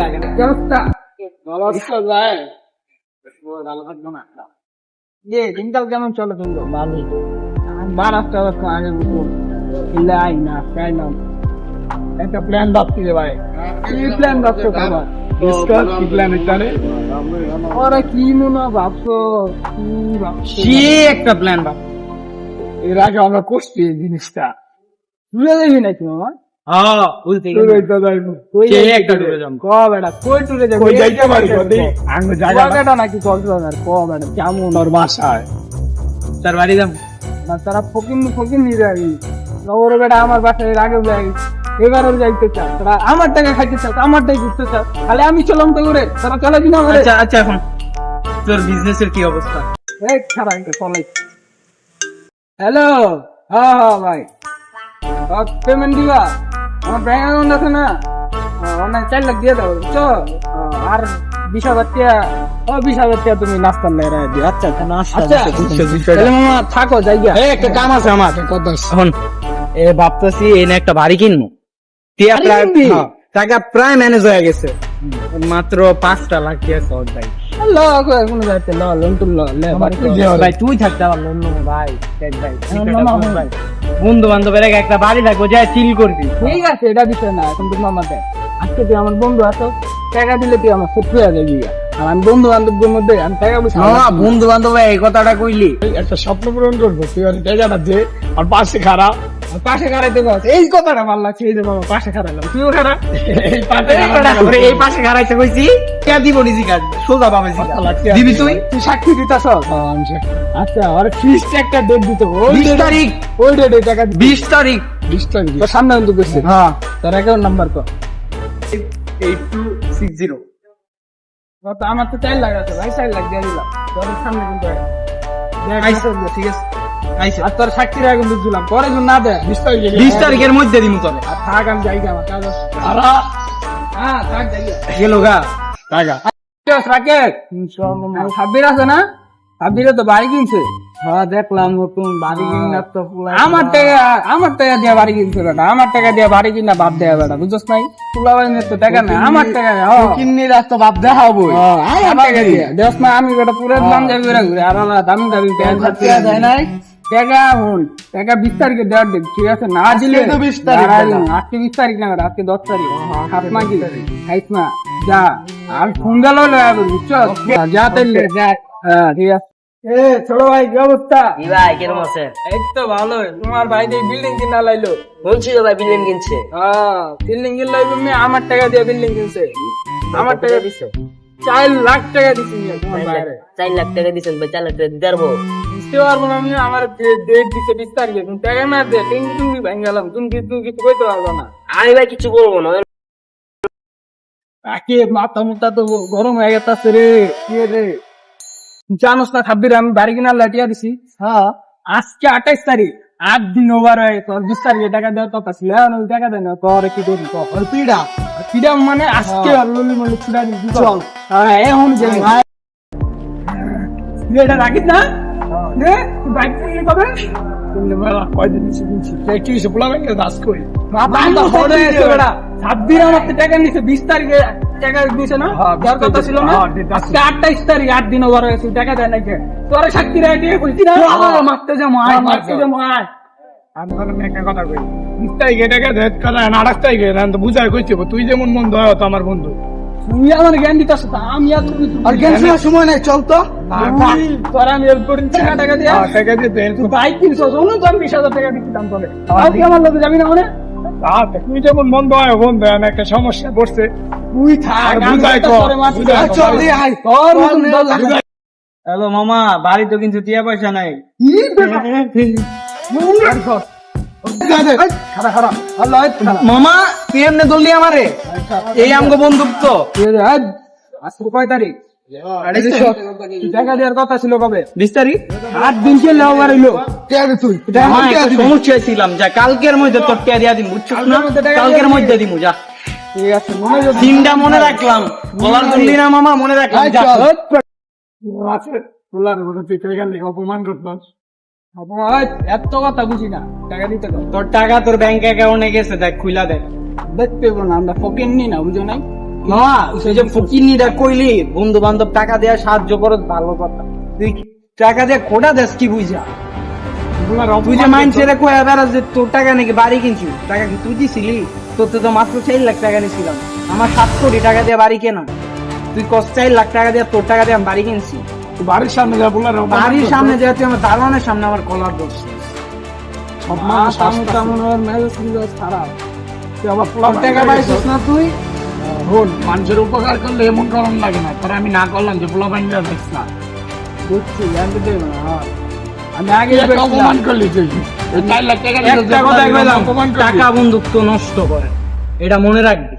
লাগে না। ব্যবস্থা যায় যে দিনকাল কেমন চলে তুমি ভালোই। বার আসতে আসতে আগে বুঝব আই না একটা প্ল্যান ভাবছি রে ভাই। কি প্ল্যান ভাবছ তোমার কি প্ল্যান এটা ওরা কি মনে ভাবছ? কি ভাবছ? সে একটা প্ল্যান এর আগে আমরা করছি এই জিনিসটা। তুলে দেখি নাকি মামা? কেমন? বাসায়। তার বাড়ি যাব? না তারা ফকিন ফকিন নিয়ে যাবি ওর বেটা আমার বাসায় এর আগে যাই এবারও যাইতে চাও তারা আমার টাকা খাইতে চাও আমারটাই ঘুরতে চাও তাহলে আমি চলাম তো করে তারা চলাবি না আচ্ছা আচ্ছা এখন তোর বিজনেসের কি অবস্থা? এই খারাপ চলাই হ্যালো হ্যাঁ হ্যাঁ ভাই। পেমেন্ট দিবা? আমার ব্যাংক অ্যাকাউন্ট আছে না? অনেক চার লাখ দিয়ে দাও বুঝছ? আর বিশ হাজার টাকা ও বিশ হাজার টাকা তুমি নাস্তার লাই রায় দিও। আচ্ছা আচ্ছা। আচ্ছা তাহলে মামা থাকো জায়গা এই একটা কাম আছে আমার। এখন এ ভাবতেছি এনে একটা বাড়ি কিনবো। টিয়া প্রায় হ্যাঁ, টাকা প্রায় ম্যানেজ হয়ে গেছে। মাত্র পাঁচটা লাখ ভাই। ভাই তুই থাকতে ভাই ভাই। বন্ধু বান্ধবের একটা বাড়ি থাকব যাই চিল করবি। ঠিক আছে এটা বিষয় না এখন তুমি আমার দেখ আজকে তুই আমার বন্ধু আছো টাকা দিলে তুই আমার শত্রু হয়ে যাবি আর আমি বন্ধু বান্ধবদের মধ্যে আমি টাকা পয়সা বন্ধু বান্ধব এই কথাটা কইলি। একটা স্বপ্ন পূরণ করব তুই আর জায়গাটা দে আর পাশে খারাপ পাশে খারাইতে বস। এই কথাটা ভালো লাগছে এই যে বাবা পাশে খারাইলাম তুইও খারাপ এই পাশে করে এই পাশে খারাইছে কইছি কে দিব নিজি কাজ সোজা পাবে দিবি তুই? তুই সাক্ষী দিতাস আচ্ছা আর ফিস্ট একটা ডেট দিতে হবে। ওই বিশ date- তারিখ। ওই ডেটে টাকা দিবি বিশ তারিখ। বিশ তারিখ। তোর সামনে কিন্তু করছে হ্যাঁ। তোর অ্যাকাউন্ট নাম্বার কর। Eight two six zero. তো আমার তো চার লাখ আছে ভাই চার লাখ দিয়ে দিলাম। তোর সামনে কিন্তু ঠিক আছে? আর তোর সাক্ষীর এখন বুঝলাম। পরে যদি না দেয় বিশ তারিখে বিশ তারিখের মধ্যে দিমু তোরে। আর থাক আমি যাই আমার কাজ হ্যাঁ থাক যাই গেল গা। টাকা। রাকেশ সাব্বির আছে না? সাব্বিরে তো বাড়ি কিনছে। হ্যাঁ দেখলাম নতুন বাড়ি কিনার তো আমার টাকা আমার টাকা দিয়ে বাড়ি কিনছে বেটা। আমার টাকা দিয়ে বাড়ি কিনা বাদ দেয়া বেটা। বুঝছ নাই? তুলা বাড়ির তো টাকা নাই। আমার টাকা হ্যাঁ। কিন্নি রাস্তা বাপ দেখাবো হ্যাঁ, আমার টাকা দিয়ে। দেখ না আমি বেটা পুরো দাম যাবি ঘুরে ঘুরে। আর দামি দামি প্যান্ট দেয় নাই? টাকা হন টাকা বিশ তারিখে দেওয়ার দেখ ঠিক আছে? না দিলে তো 20 তারিখ দাঁড়াই বেটা। না, আজকে বিশ তারিখ না আজকে দশ তারিখ। মা কি খাইস না যা আর ফোন গেল বুঝছ? যা তাইলে হ্যাঁ ঠিক আছে। এ ছোট ভাই কি অবস্থা? ভাই কিরম আছে এই তো ভালো তোমার ভাই দিয়ে বিল্ডিং কিনা লাইলো বলছি তো ভাই বিলিয়ন কিনছে। হ্যাঁ বিল্ডিং কিনা লাইলো মেয়ে আমার টাকা দিয়ে বিল্ডিং কিনছে। আমার টাকা দিছে? চার লাখ টাকা দিছি চার লাখ টাকা দিছেন ভাই চার লাখ টাকা দিতে পারব। বুঝতে পারব না আমি আমার ডেট দিছে বিশ তারিখে তুমি টাকা না দে টিং টুঙ্গি ভেঙে গেলাম তুমি কি তুমি কিছু কইতে পারব না? আমি ভাই কিছু বলব না। আকে মাথা মুথা তো গরম হয়ে গেছে রে কি রে? জানোস না খাব্বির আমি বাড়ি কিনা লাটিয়া দিছি। হ্যাঁ। আজকে আঠাইশ তারিখ আট দিন ওভার হয়ে তোর বিশ তারিখে টাকা দেওয়ার কথা ছিল টাকা দেয় না তোর কি করি তোর পিড়া। পিড়া মানে আজকে ললি মলি পিড়া দিবি চল। হ্যাঁ এখন যে ভাই। তুই এটা রাখিস না? রে তুই বাইক কিনে কবে? কয়দিন নিচে দিচ্ছি একটু এসে পোলা ভেঙে দাস কই? বাবা হরে এসে বেড়া ছাব্বিশ আমার টাকা নিছে বিশ তারিখে টাকা দিছে না? হ্যাঁ, কথা ছিল না? হ্যাঁ, আজকে আঠাইশ তারিখ আট দিন ওভার হয়েছে টাকা দেয় নাকি তোর সাক্ষী রায় বলছি না? মারতে যাব আয় মারতে যাব আয়। কথা কই। বুঝাই কইছি তুই যেমন বন্ধু হয় তো আমার বন্ধু। তুই আমার জ্ঞান দিতে আমি আর তুমি আর জ্ঞান শোনার সময় নাই চল তো। তোর আমি হেল্প করি টাকা টাকা দিয়া টাকা দিয়ে দেন। তুই বাইক কিনছো শোনো তো আমি বিশ হাজার টাকা দিচ্ছিলাম তোরে। তাও কি আমার লোকে যাবি না মনে? তুই যেমন বন্ধু হয় বন্ধু আমি একটা সমস্যা পড়ছে। তুই থাক বুঝাই। চল। হ্যালো মামা বাড়ি তো কিন্তু টিয়া পয়সা নাই। কি মামা, তুই এমনি দললি আমারে? এই আমগো তো আজকে কয় তারিখ কালকের মধ্যে তোর টিয়া দিয়া দিমু, বুঝছিস না? কালকের মধ্যে দিমু, যা। আছে মনে রাখলাম। বলার বললি না মামা, মনে রাখলাম অপমান করতাস। অপমান, এত কথা বুঝি না। টাকা দিতে দাও। তোর টাকা তোর ব্যাংক অ্যাকাউন্টে গেছে দেখ খুইলা দেখ। দেখতে পাবো না আমরা ফকির নি না বুঝো নাই? মামা তুই যে ফকিরনিটা কইলি বন্ধু বান্ধব টাকা দেয়া সাহায্য করত ভালো কথা। তুই টাকা দিয়ে খোটা দেস কি বুঝা? তুই যে মাইন্ড কয়ে বেড়াস যে তোর টাকা নাকি বাড়ি কিনছি? টাকা কি তুই দিছিলি? তোর তো মাত্র চার লাখ টাকা নিয়েছিলাম আমার সাত কোটি টাকা দিয়ে বাড়ি কেনা। তুই কত চার লাখ টাকা দিয়ে তোর টাকা দিয়ে আমি বাড়ি কিনছি? বাড়ির সামনে যা বলার বাড়ির সামনে যে তুই আমার দারোয়ানের সামনে আমার কলার সব মানুষ তেমন মেজাজ মেজাজ খারাপ। তুই আবার টাকা পাইছিস না তুই? শোন, মানুষের উপকার করলে এমন গরম লাগে না। তোর আমি না করলাম যে পোলা পানি দেখ না। বুঝছি জানতে দেবে না হ্যাঁ। আমি আগে অপমান করলি তুই। টাকা বন্ধুত্ব নষ্ট করে। এটা মনে রাখবি।